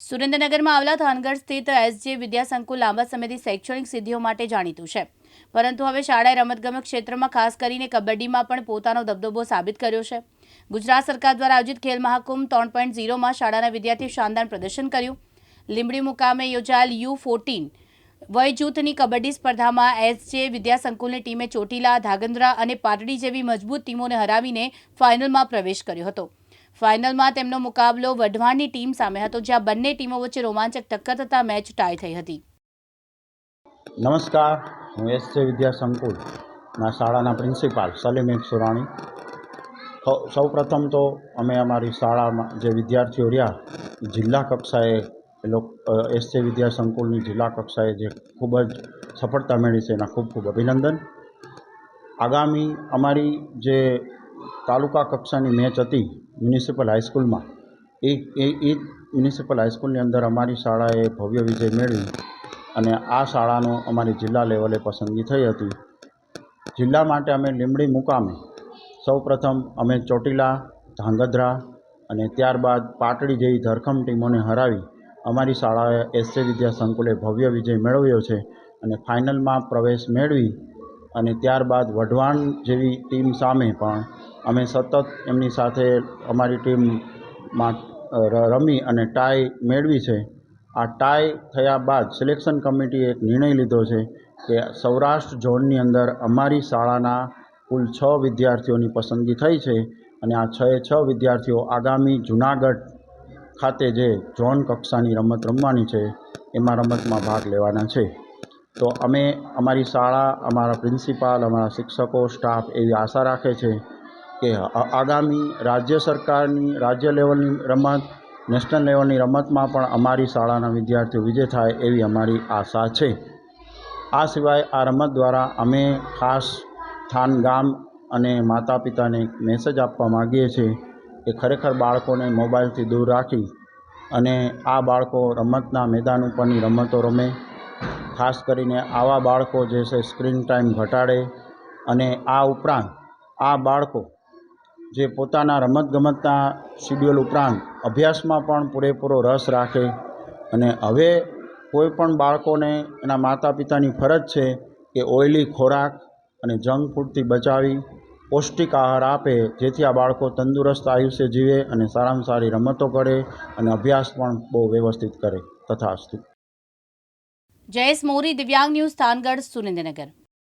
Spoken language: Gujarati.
સુરેન્દ્રનગરમાં આવેલા થાનગઢ સ્થિત એસજે વિદ્યાસંકુલ લાંબા સમયથી શૈક્ષણિક સિદ્ધિઓ માટે જાણીતું છે. પરંતુ હવે શાળાએ રમતગમત ક્ષેત્રમાં ખાસ કરીને કબડ્ડીમાં પણ પોતાનો દબદબો સાબિત કર્યો છે. ગુજરાત સરકાર દ્વારા આયોજિત ખેલ મહાકુંભ ત્રણ પોઈન્ટ ઝીરોમાં શાળાના વિદ્યાર્થીઓ શાનદાર પ્રદર્શન કર્યું. લીંબડી મુકામે યોજાયેલ યુ ફોર્ટીન વય જૂથની કબડ્ડી સ્પર્ધામાં એસજે વિદ્યાસંકુલની ટીમે ચોટીલા, ધાગંદ્રા અને પાટડી જેવી મજબૂત ટીમોને હરાવીને ફાઇનલમાં પ્રવેશ કર્યો હતો. ફાઇનલમાં તેમનો મુકાબલો વઢવાણની ટીમ સામે હતો, જ્યાં બંને ટીમો વચ્ચે રોમાંચક ટક્કર થતાં મેચ ટાઈ થઈ હતી. નમસ્કાર, હું એસ જે વિદ્યા સંકુલના શાળાના પ્રિન્સિપાલ સલીમ સુરાણી. સૌ પ્રથમ તો અમે અમારી શાળામાં જે વિદ્યાર્થીઓ રહ્યા, જિલ્લા કક્ષાએ, એ લોકો એસ જે વિદ્યા સંકુલની જિલ્લા કક્ષાએ જે ખૂબ જ સફળતા મેળવી છે, એના ખૂબ ખૂબ અભિનંદન. આગામી અમારી જે તાલુકા કક્ષાની મેચ હતી મ્યુનિસિપલ હાઈસ્કૂલમાં એ એ એ મ્યુનિસિપલ હાઈસ્કૂલની અંદર અમારી શાળાએ ભવ્ય વિજય મેળવી અને આ શાળાનું અમારી જિલ્લા લેવલે પસંદગી થઈ હતી. જિલ્લા માટે અમે લીંબડી મુકામે સૌપ્રથમ અમે ચોટીલા, ધાંગધ્રા અને ત્યારબાદ પાટડી જેવી ધરખમ ટીમોને હરાવી અમારી શાળાએ એસસે વિદ્યા સંકુલે ભવ્ય વિજય મેળવ્યો છે અને ફાઇનલમાં પ્રવેશ મેળવી અને ત્યારબાદ વઢવાણ જેવી ટીમ સામે પણ અમે સતત એમની સાથે અમારી ટીમમાં રમી અને ટાઈ મેળવી છે. આ ટાઈ થયા બાદ સિલેક્શન કમિટીએ એક નિર્ણય લીધો છે કે સૌરાષ્ટ્ર ઝોનની અંદર અમારી શાળાના કુલ છ વિદ્યાર્થીઓની પસંદગી થઈ છે અને આ છએ છ વિદ્યાર્થીઓ આગામી જુનાગઢ ખાતે જે ઝોન કક્ષાની રમત રમવાની છે, એમાં રમતમાં ભાગ લેવાના છે. તો અમે અમારી શાળા, અમારા પ્રિન્સિપાલ, અમારા શિક્ષકો, સ્ટાફ એવી આશા રાખે છે કે આગામી રાજ્ય સરકારની, રાજ્ય લેવલની રમત, નેશનલ લેવલની રમતમાં પણ અમારી શાળાના વિદ્યાર્થીઓ વિજય થાય એવી અમારી આશા છે. આ સિવાય આ રમત દ્વારા અમે ખાસ થાન ગામ અને માતા પિતાને એક મેસેજ આપવા માગીએ છીએ કે ખરેખર બાળકોને મોબાઈલથી દૂર રાખી અને આ બાળકો રમતના મેદાન ઉપરની રમતો રમે. ખાસ કરીને આવા બાળકો જે છે, સ્ક્રીન ટાઈમ ઘટાડે અને આ ઉપરાંત આ બાળકો જે પોતાના રમતગમતના શિડ્યુલ ઉપરાંત અભ્યાસમાં પણ પૂરેપૂરો રસ રાખે અને હવે કોઈ પણ બાળકોને એના માતા પિતાની ફરજ છે કે ઓઇલી ખોરાક અને જંક ફૂડથી બચાવી, પૌષ્ટિક આહાર આપે, જેથી આ બાળકો તંદુરસ્ત આયુષ્ય જીવે અને સારામાં સારી રમતો કરે અને અભ્યાસ પણ બહુ વ્યવસ્થિત કરે. તથા જયેશ મોરી, દિવ્યાંગ ન્યૂઝ થાનગઢ સુરેન્દ્રનગર.